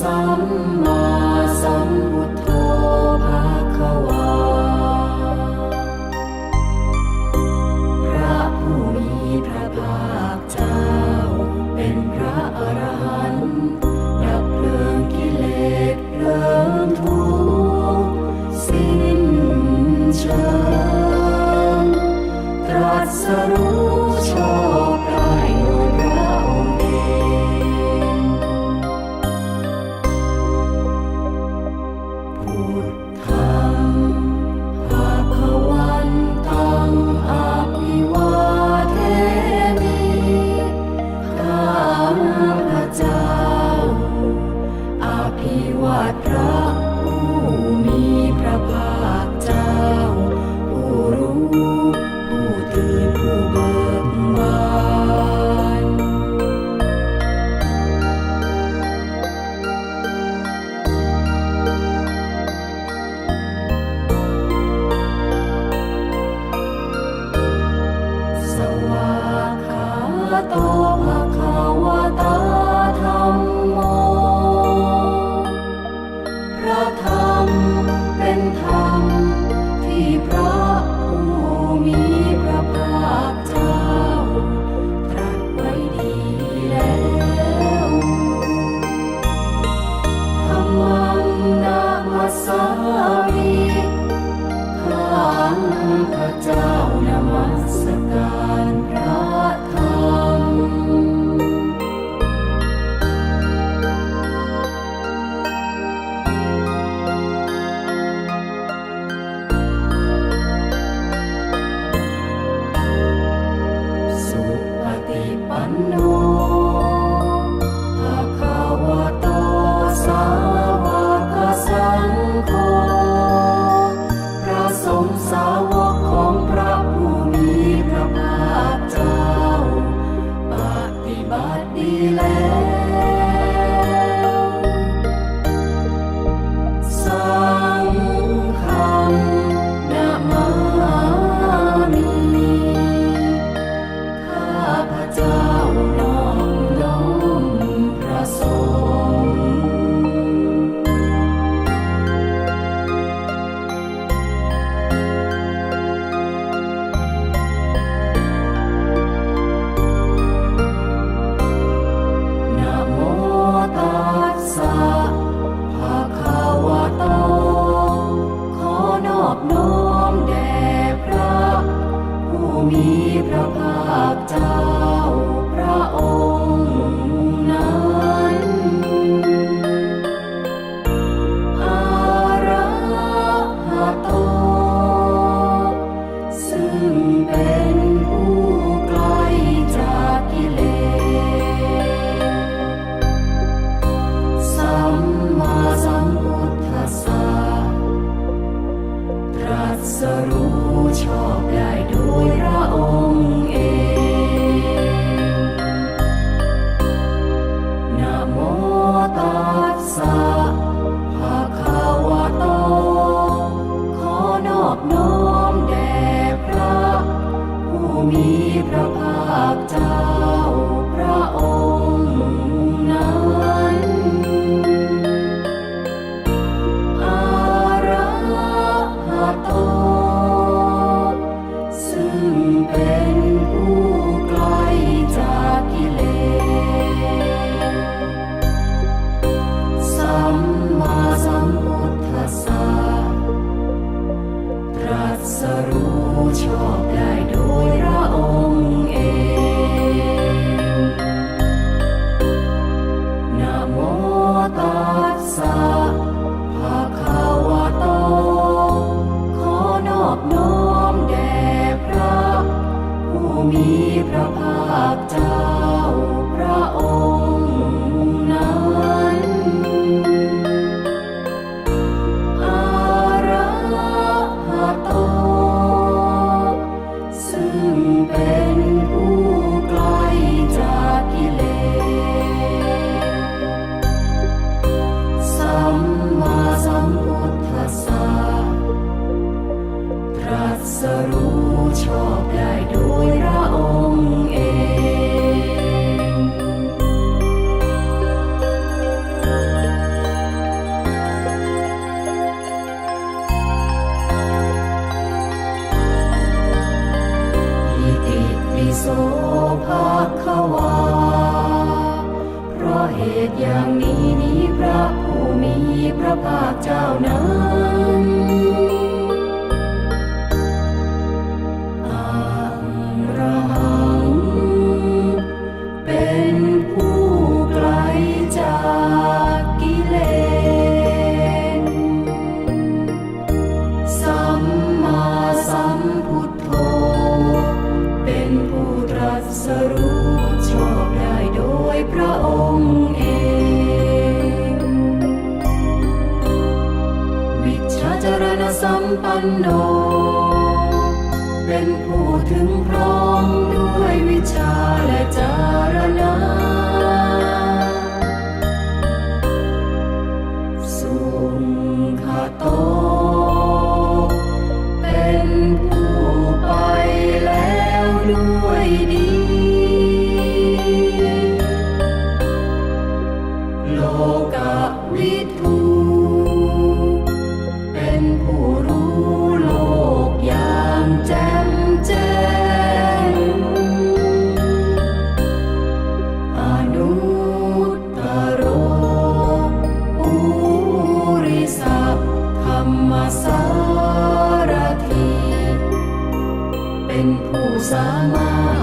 สัมมาสัมพุทธ ภิวาทพระ فتعلم السكن ปันโน เป็นผู้ถึงพร้อมด้วยวิชาและจารณา bersama.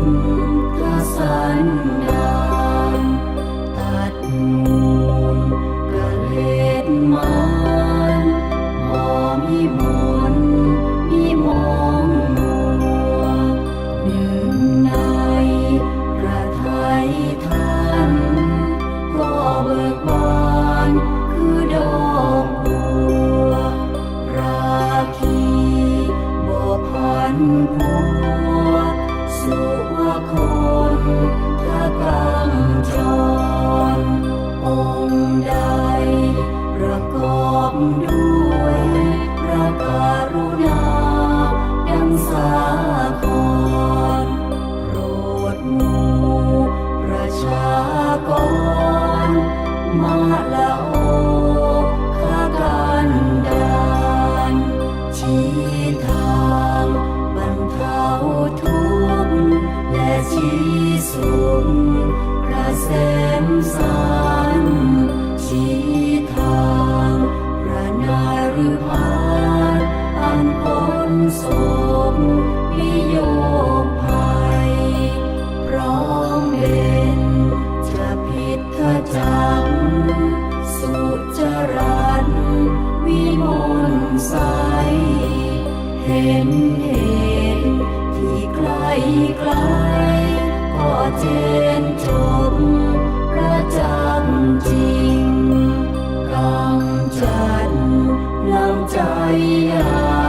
นพระสันดา สุขระเส เจนจบประจำจริงกำจัดน้ำใจอา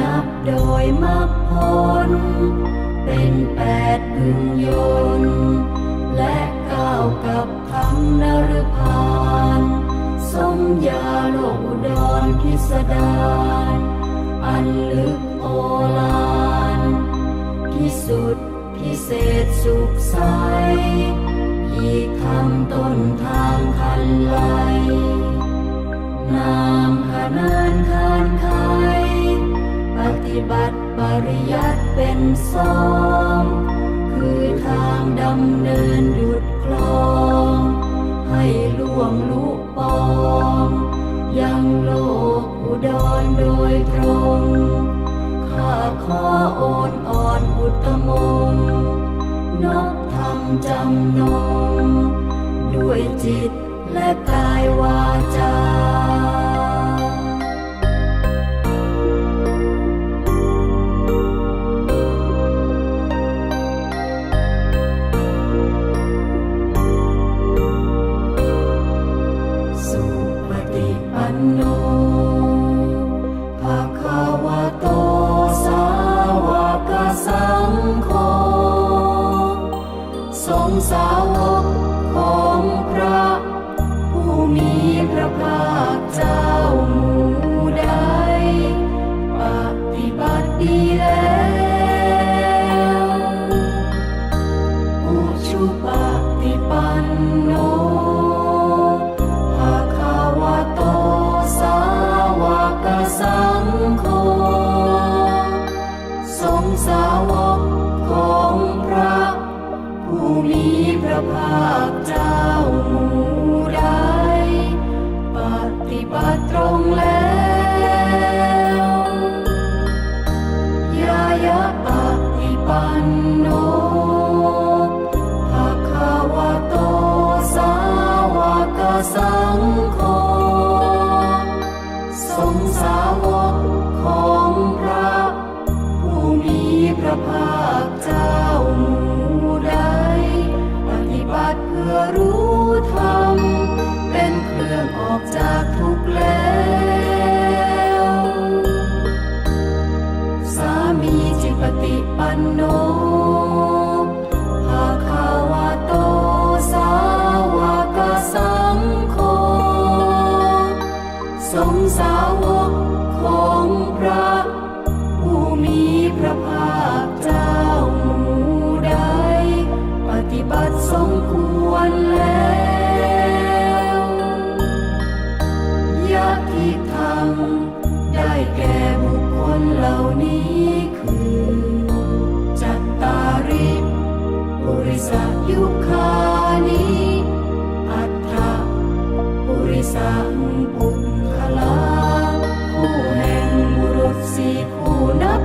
นับโดยมรพคลเป็นแปดพึงยนและเก้ากับคำนรพานสมยาโลกดอนพิสดารอันลึกโอลารพิสุดพิเศษสุขใสอีกคำต้นทางคันไหลนามขนานคานไข ปฏิบัติปริยัติเป็นสองคือทางดำเนินดุดคลอง ให้ล่วงลุปอง ยังโลกอุดรโดยตรงข้าขอโอนอ่อนอุตมงนบธรรมจำนง ด้วยจิตและกายวาจา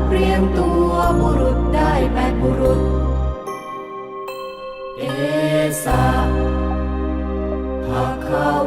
เรียงตัวบุรุษได้แปดบุรุษ เอสาภาคา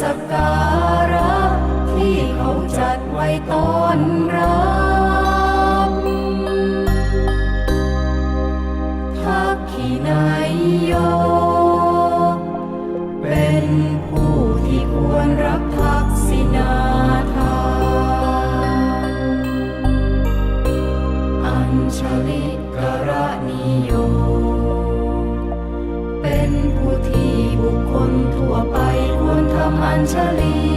สักการะที่เขาจัดไว้ต้อนรับ ทำอั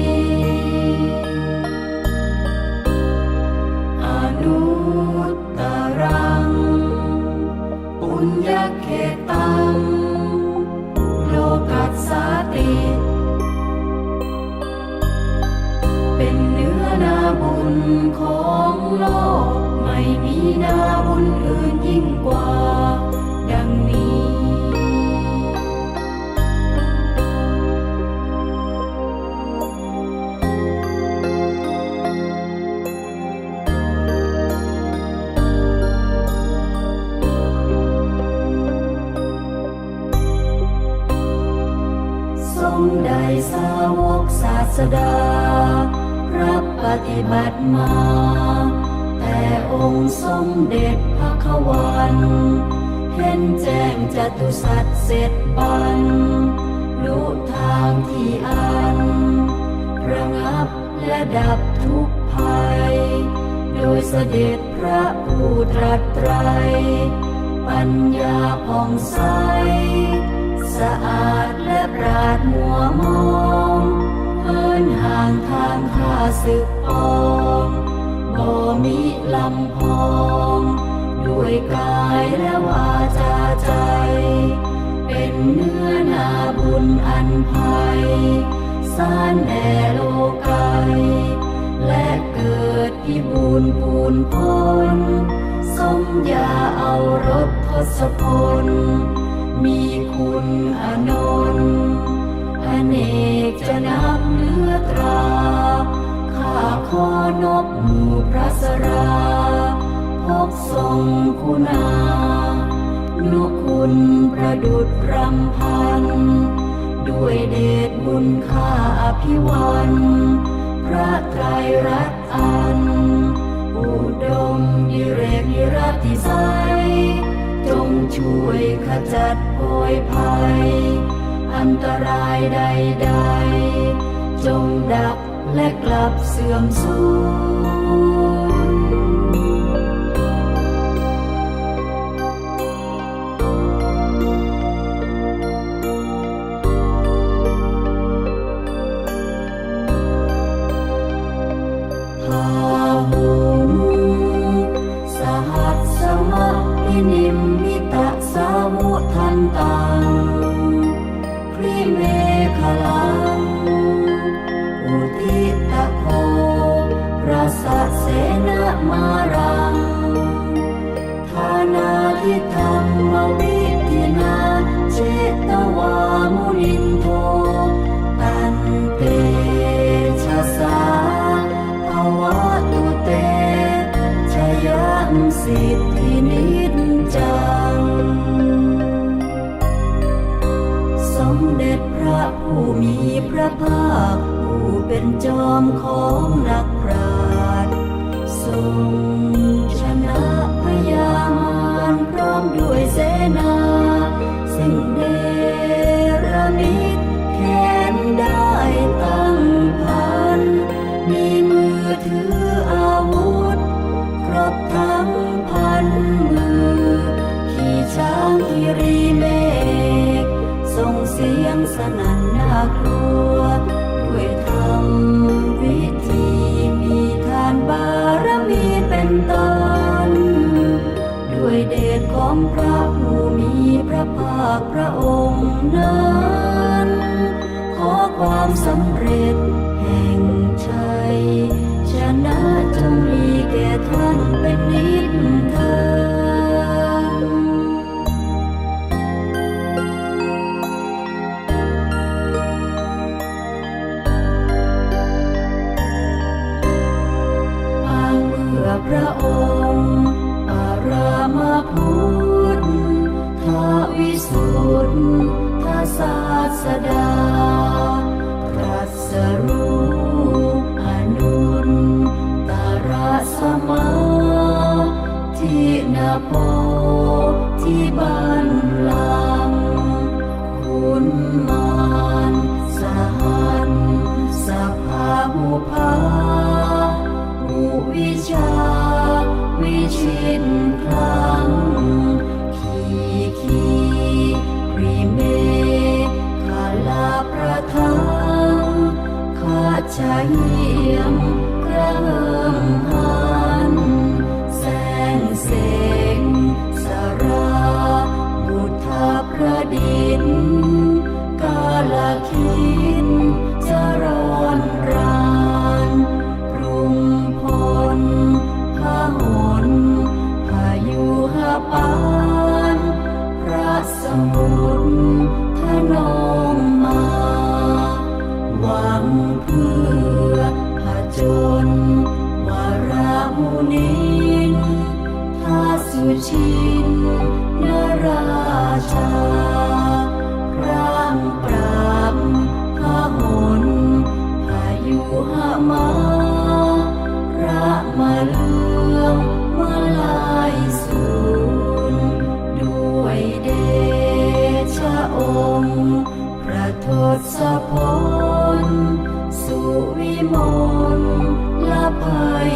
จตุสัจเสร็จบันรู้ทางที่อัน ระงับและดับทุกภัย โดยเสด็จพระผู้ตรัสไตร ปัญญาผ่องใส สะอาดและปราดมัวมองเหินห่างทางข้าศึกปองบ่มีลำพอง ด้วยกายและวาจาใจ เป็นเนื้อนาบุญอันภัยสานแด่โลกายและเกิดพิบูรณ์ปูนพ้นสมยาเอารถทศพล มีคุณอนนท์อเนกจะนับเนื้อตรา ข้าขอนบหมู่พระสรา พกทรงคุณานุคุณประดุจรำพัน ด้วยเดชบุญข้าอภิวันพระไตรรัตน์อัน อุดมดิเรกนิรัติไสยจงช่วยขจัดโพยภัย อันตรายใดๆ จงดับและกลับเสื่อมสูญ ตะโคพระสัสเสนะมารังทานาทิธรรมวิธินาเจตวามุนินโทตันเตชะสาภาวะตุเตชยัมสิทธินิจจัง สมเด็จพระผู้มีพระภาค เป็นจอมของนักปราชญ์ทรงชนะพยามารพร้อมด้วยเสนา ซึ่งเดรมิตแขนได้ตั้งพัน มีมือถืออาวุธ ครบทั้งพันมือ ขี่ช้างคีรีเมฆส่งเสียงสนั่นน่ากลัว วิธีมีทานบารมีเป็นตนด้วยเดชของพระผู้มีพระภาคพระองค์นั้น ขอความสำเร็จแห่งชัยชนะจงมีแก่ท่าน สุดพระศาสดาตรัสรู้อนุนตระสมาทินาโปที่บันลัคุณมานสหันสภาบุพาอุวิชาวิชิน 下雨。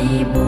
мои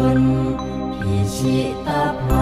quân thì dị tập